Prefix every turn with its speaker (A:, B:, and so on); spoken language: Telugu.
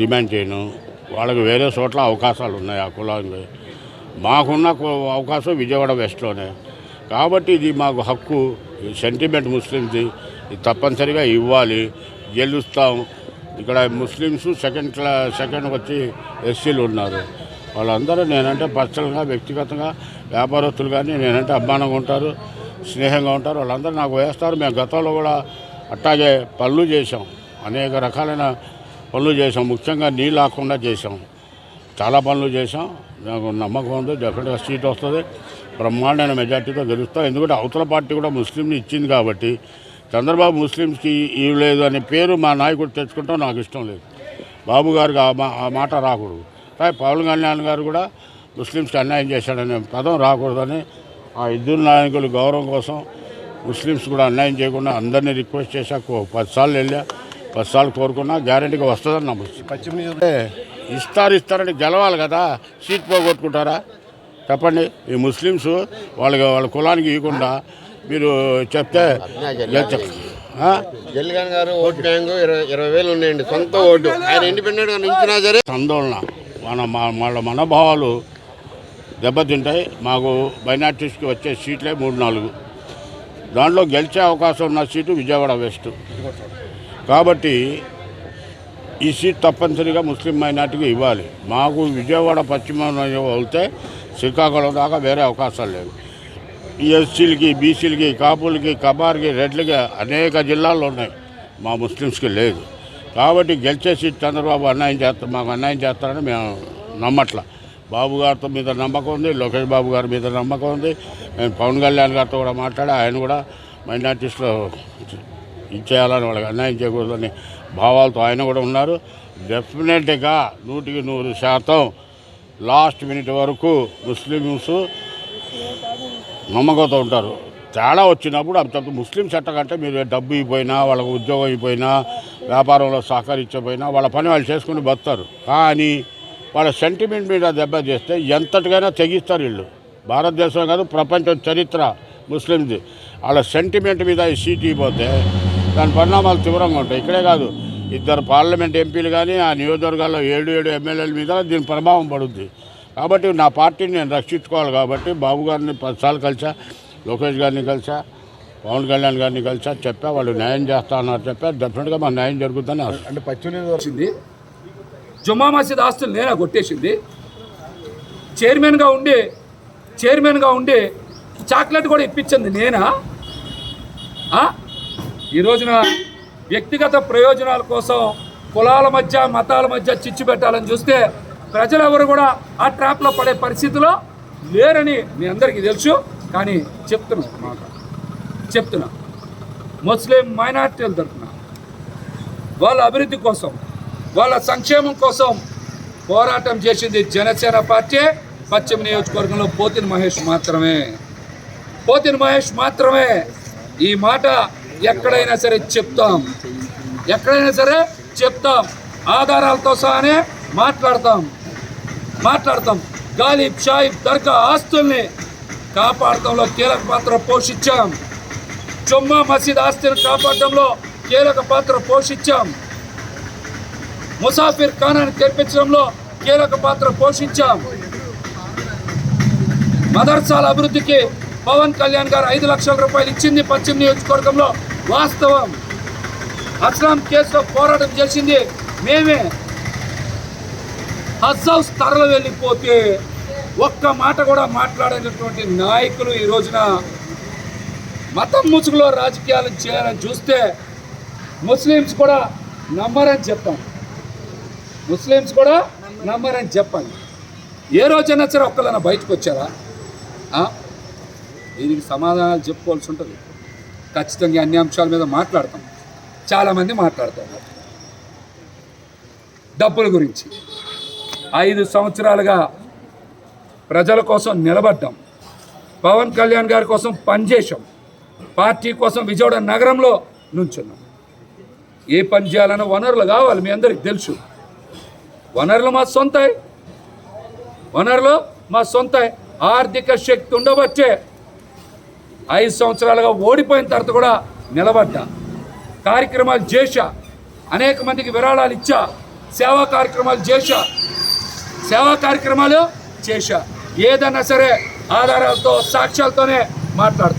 A: డిమాండ్ చేయను. వాళ్ళకి వేరే చోట్ల అవకాశాలు ఉన్నాయి ఆ కులానికి. మాకున్న అవకాశం విజయవాడ వెస్ట్లోనే. కాబట్టి ఇది మాకు హక్కు. ఈ సెంటిమెంట్ ముస్లింది. ఇది తప్పనిసరిగా ఇవ్వాలి. గెలుస్తాం. ఇక్కడ ముస్లిమ్స్ సెకండ్ క్లా సెకండ్ వచ్చి ఎస్సీలు ఉన్నారు. వాళ్ళందరూ నేనంటే పర్సనల్గా వ్యక్తిగతంగా వ్యాపారస్తులు కానీ నేనంటే అభిమానంగా ఉంటారు స్నేహంగా ఉంటారు. వాళ్ళందరూ నాకు వేస్తారు. మేము గతంలో కూడా అట్టాగే పనులు చేసాం అనేక రకాలైన పనులు చేసాం ముఖ్యంగా నీళ్ళు ఆకుండా చేసాం చాలా పనులు చేసాం నాకు నమ్మకం ఉంది. డెఫినెట్గా సీట్ వస్తుంది. బ్రహ్మాండమైన మెజార్టీతో గెలుస్తాం. ఎందుకంటే అవతల పార్టీ కూడా ముస్లింని ఇచ్చింది కాబట్టి చంద్రబాబు ముస్లింస్కి ఇవ్వలేదు అనే పేరు మా నాయకుడు తెచ్చుకుంటాం. నాకు ఇష్టం లేదు. బాబు గారికి ఆ మా- ఆ మాట రాకూడదు. కానీ పవన్ కళ్యాణ్ గారు కూడా ముస్లింస్కి అన్యాయం చేశాడనే పదం రాకూడదని ఆ ఇద్దరు నాయకులు గౌరవం కోసం ముస్లిమ్స్ కూడా అన్యాయం చేయకుండా అందరినీ రిక్వెస్ట్ చేశాక ఓ పదిసార్లు వెళ్ళా. పదిసార్లు కోరుకున్నా గ్యారంటీగా వస్తుందని నమ్ముతుంది.
B: పశ్చిమ
A: ఇస్తారు ఇస్తారని గెలవాలి కదా సీట్ పోగొట్టుకుంటారా? చెప్పండి. ఈ ముస్లిమ్స్ వాళ్ళకి వాళ్ళ కులానికి ఇవ్వకుండా మీరు చెప్తే?
B: జల్లిగాన్ గారు ఓటు బ్యాంకు ఇరవై ఇరవై వేలు ఉన్నాయండి సొంత ఓటు. ఆయన ఇండిపెండెంట్గా నించినా సరే
A: ఆందోళన మన మా- వాళ్ళ మనోభావాలు దెబ్బతింటాయి. మాకు మైనార్టీస్కి వచ్చే సీట్లే మూడు నాలుగు. దాంట్లో గెలిచే అవకాశం ఉన్న సీటు విజయవాడ వెస్ట్. కాబట్టి ఈ సీట్ తప్పనిసరిగా ముస్లిం మైనార్టీకి ఇవ్వాలి. మాకు విజయవాడ పశ్చిమ వెళ్తే శ్రీకాకుళం దాకా వేరే అవకాశాలు లేవు. ఈ ఎస్సీలకి బీసీలకి కాపులకి కబార్కి రెడ్లకి అనేక జిల్లాల్లో ఉన్నాయి. మా ముస్లిమ్స్కి లేదు. కాబట్టి గెలిచే సీట్ చంద్రబాబు అన్యాయం చేస్తారు మాకు అన్యాయం చేస్తారని మేము నమ్మట్ల. బాబు గారితో మీద నమ్మకం ఉంది లోకేష్ బాబు గారి మీద నమ్మకం ఉంది. నేను పవన్ కళ్యాణ్ గారితో కూడా మాట్లాడి ఆయన కూడా మైనార్టీస్లో ఇచ్చేయాలని వాళ్ళకి అన్యాయం చేయకూడదని భావాలతో ఆయన కూడా ఉన్నారు. డెఫినెట్గా నూటికి నూరు శాతం లాస్ట్ మినిట్ వరకు ముస్లిమ్స్ నమ్మకంతో ఉంటారు. తేడా వచ్చినప్పుడు అంత చట్టం కంటే మీరు డబ్బు అయిపోయినా వాళ్ళకు ఉద్యోగం అయిపోయినా వ్యాపారంలో సహకరించకపోయినా వాళ్ళ పని వాళ్ళు చేసుకుని బతారు కానీ వాళ్ళ సెంటిమెంట్ మీద దెబ్బ చేస్తే ఎంతటికైనా తెగిస్తారు వీళ్ళు. భారతదేశం కాదు ప్రపంచం చరిత్ర ముస్లింది. వాళ్ళ సెంటిమెంట్ మీద ఈ సీటీ పోతే దాని పరిణామాలు తీవ్రంగా ఉంటాయి. ఇక్కడే కాదు ఇద్దరు పార్లమెంట్ ఎంపీలు కానీ ఆ నియోజకవర్గాల్లో ఏడు ఏడు ఎమ్మెల్యేల మీద దీని ప్రభావం పడుద్ది. కాబట్టి నా పార్టీని నేను రక్షించుకోవాలి కాబట్టి బాబు గారిని పదిసార్లు కలిసా లోకేష్ గారిని కలిసా పవన్ కళ్యాణ్ గారిని కలిసా చెప్పా వాళ్ళు న్యాయం చేస్తా అన్నారు చెప్పా. డెఫినెట్గా మన న్యాయం జరుగుతుందని
B: అంటే పశ్చిమ
C: వచ్చింది. జుమా మసీద్ ఆస్తులు నేనా కొట్టేసింది. చైర్మన్గా ఉండి చైర్మన్గా ఉండి చాక్లెట్ కూడా ఇప్పించింది నేనా? ఈ రోజున వ్యక్తిగత ప్రయోజనాల కోసం కులాల మధ్య మతాల మధ్య చిచ్చు పెట్టాలని చూస్తే ప్రజలెవరు కూడా ఆ ట్రాప్లో పడే పరిస్థితిలో లేరని మీ అందరికీ తెలుసు. కానీ చెప్తున్నా మాట. చెప్తున్నా. ముస్లిం మైనార్టీల తరఫున వాళ్ళ అభివృద్ధి కోసం వాళ్ళ సంక్షేమం కోసం పోరాటం చేసింది జనసేన పార్టీ. పశ్చిమ నియోజకవర్గంలో పోతిన మహేష్ మాత్రమే. పోతిన మహేష్ మాత్రమే. ఈ మాట ఎక్కడైనా సరే చెప్తాం. ఎక్కడైనా సరే చెప్తాం. ఆధారాలతో సహానే మాట్లాడతాం. మాట్లాడతాం. గాలిబ్ షాయిబ్ దర్గా ఆస్తుల్ని కాపాడటంలో కీలక పాత్ర పోషించాం. జుమ్మా మసీద్ ఆస్తిని కాపాడటంలో కీలక పాత్ర పోషించాం. ముసాఫిర్ ఖానాన్ని తెప్పించడంలో కీలక పాత్ర పోషించాం. మదర్సాల అభివృద్ధికి పవన్ కళ్యాణ్ గారు ఐదు లక్షల రూపాయలు ఇచ్చింది పశ్చిమ నియోజకవర్గంలో వాస్తవం. అస్లాం కేసులో పోరాటం చేసింది. మేమే హజ్ హౌస్ తరలు వెళ్ళిపోతే ఒక్క మాట కూడా మాట్లాడేటటువంటి నాయకులు ఈ రోజున మతం ముసుగులో రాజకీయాలు చేయాలని చూస్తే ముస్లిమ్స్ కూడా నమ్మరని చెప్పాం. ముస్లిమ్స్ కూడా నమ్మరని చెప్పాలి ఏ రోజైనా సరే ఒక్కలైనా బయటకు వచ్చారా? దీనికి సమాధానాలు చెప్పుకోవాల్సి ఉంటుంది. ఖచ్చితంగా అన్ని అంశాల మీద మాట్లాడతాం. చాలామంది మాట్లాడుతున్నారు. డబ్బుల గురించి. ఐదు సంవత్సరాలుగా ప్రజల కోసం నిలబడ్డాం. పవన్ కళ్యాణ్ గారి కోసం పనిచేసాం పార్టీ కోసం విజయవాడ నగరంలో నుంచున్నాం. ఏ పని చేయాలన్న వనరులు కావాలి మీ అందరికి తెలుసు. వనరులు మా సొంతాయి. వనరులు మా సొంతాయి. ఆర్థిక శక్తి ఉండబట్టే ఐదు సంవత్సరాలుగా ఓడిపోయిన తర్వాత కూడా నిలబడ్డా. కార్యక్రమాలు చేశా. అనేక మందికి విరాళాలు ఇచ్చా సేవా కార్యక్రమాలు చేశా. సేవా కార్యక్రమాలు చేశా. ఏదన్నా సరే ఆధారాలతో సాక్ష్యాలతోనే మాట్లాడుతా.